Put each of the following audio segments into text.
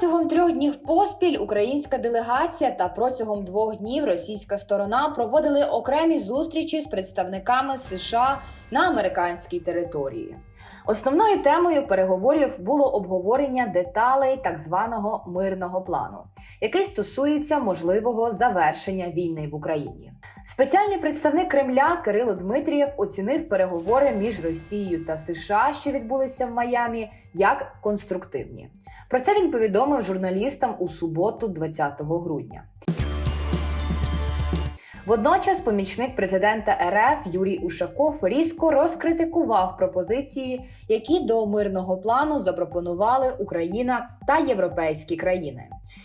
Протягом трьох днів поспіль українська делегація та протягом двох днів російська сторона проводили окремі зустрічі з представниками США на американській території. Основною темою переговорів було обговорення деталей так званого мирного плану, який стосується можливого завершення війни в Україні. Спеціальний представник Кремля Кирило Дмитрієв оцінив переговори між Росією та США, що відбулися в Майамі, як конструктивні. Про це він повідомив журналістам у суботу, 20 грудня. Водночас помічник президента РФ Юрій Ушаков різко розкритикував пропозиції, які до мирного плану запропонували Україна та європейські країни.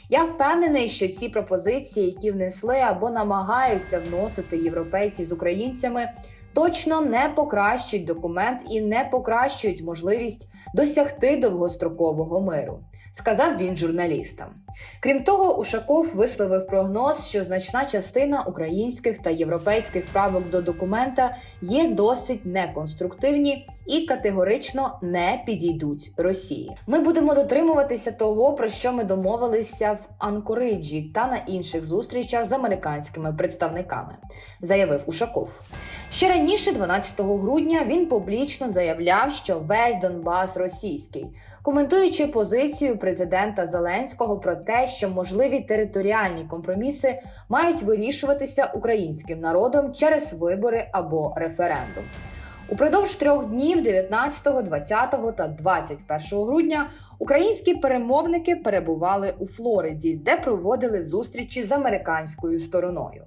Я впевнений, що ці пропозиції, які внесли або намагаються вносити європейці з українцями, точно не покращують документ і не покращують можливість досягти довгострокового миру, сказав він журналістам. Крім того, Ушаков висловив прогноз, що значна частина українських та європейських правок до документа є досить неконструктивні і категорично не підійдуть Росії. Ми будемо дотримуватися того, про що ми домовилися в Анкориджі та на інших зустрічах з американськими представниками, заявив Ушаков. Ще раніше, 12 грудня, він публічно заявляв, що весь Донбас російський, коментуючи позицію президента Зеленського про те, що можливі територіальні компроміси мають вирішуватися українським народом через вибори або референдум. Упродовж трьох днів 19, 20 та 21 грудня українські перемовники перебували у Флориді, де проводили зустрічі з американською стороною.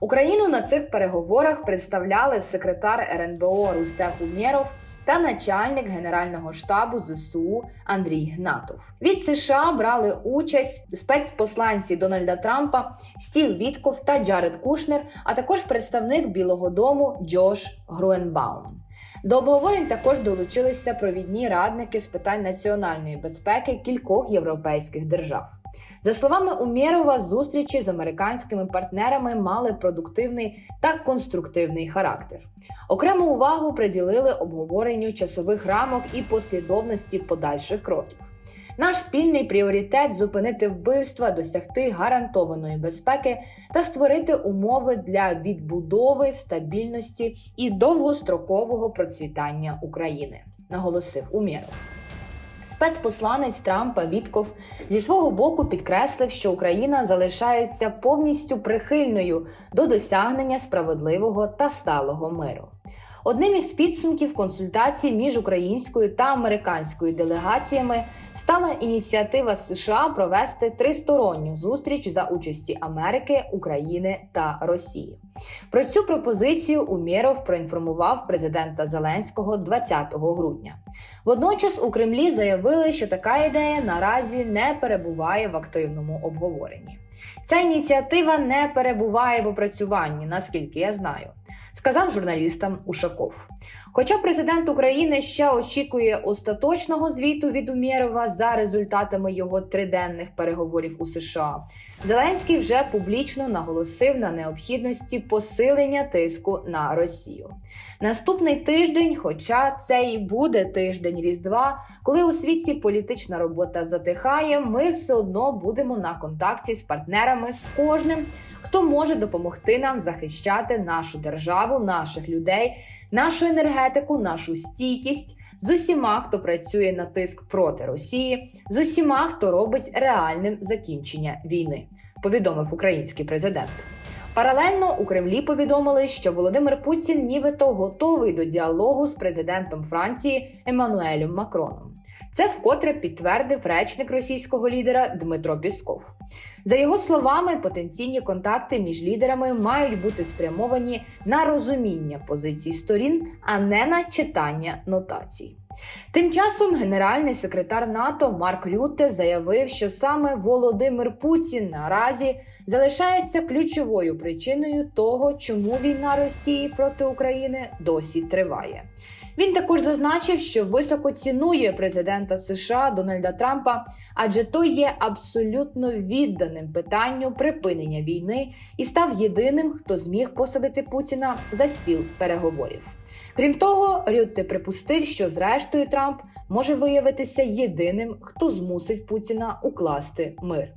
Україну на цих переговорах представляли секретар РНБО Рустем Умєров та начальник Генерального штабу ЗСУ Андрій Гнатов. Від США брали участь спецпосланці Дональда Трампа Стів Вітков та Джаред Кушнер, а також представник Білого Дому Джош Груенбаум. До обговорень також долучилися провідні радники з питань національної безпеки кількох європейських держав. За словами Умєрова, зустрічі з американськими партнерами мали продуктивний та конструктивний характер. Окрему увагу приділили обговоренню часових рамок і послідовності подальших кроків. Наш спільний пріоритет зупинити вбивства, досягти гарантованої безпеки та створити умови для відбудови стабільності і довгострокового процвітання України, наголосив Умєров. Спецпосланець Трампа Вітков зі свого боку підкреслив, що Україна залишається повністю прихильною до досягнення справедливого та сталого миру. Одним із підсумків консультацій між українською та американською делегаціями стала ініціатива США провести тристоронню зустріч за участі Америки, України та Росії. Про цю пропозицію Умєров проінформував президента Зеленського 20 грудня. Водночас у Кремлі заявили, що така ідея наразі не перебуває в активному обговоренні. Ця ініціатива не перебуває в опрацюванні, наскільки я знаю, сказав журналістам Ушаков. Хоча президент України ще очікує остаточного звіту від Умєрова за результатами його триденних переговорів у США, Зеленський вже публічно наголосив на необхідності посилення тиску на Росію. Наступний тиждень, хоча це і буде тиждень Різдва, коли у світі політична робота затихає, ми все одно будемо на контакті з партнерами з кожним, хто може допомогти нам захищати нашу державу, наших людей, нашу енергетику, нашу стійкість з усіма, хто працює на тиск проти Росії, з усіма, хто робить реальним закінчення війни, повідомив український президент. Паралельно у Кремлі повідомили, що Володимир Путін нібито готовий до діалогу з президентом Франції Еммануелем Макроном. Це вкотре підтвердив речник російського лідера Дмитро Пісков. За його словами, потенційні контакти між лідерами мають бути спрямовані на розуміння позицій сторін, а не на читання нотацій. Тим часом генеральний секретар НАТО Марк Рютте заявив, що саме Володимир Путін наразі залишається ключовою причиною того, чому війна Росії проти України досі триває. Він також зазначив, що високо цінує президента США Дональда Трампа, адже той є абсолютно відданим питанню припинення війни і став єдиним, хто зміг посадити Путіна за стіл переговорів. Крім того, Рютте припустив, що зрештою Трамп може виявитися єдиним, хто змусить Путіна укласти мир.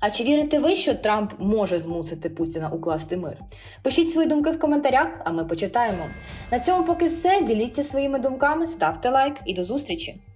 А чи вірите ви, що Трамп може змусити Путіна укласти мир? Пишіть свої думки в коментарях, а ми почитаємо. На цьому поки все. Діліться своїми думками, ставте лайк і до зустрічі!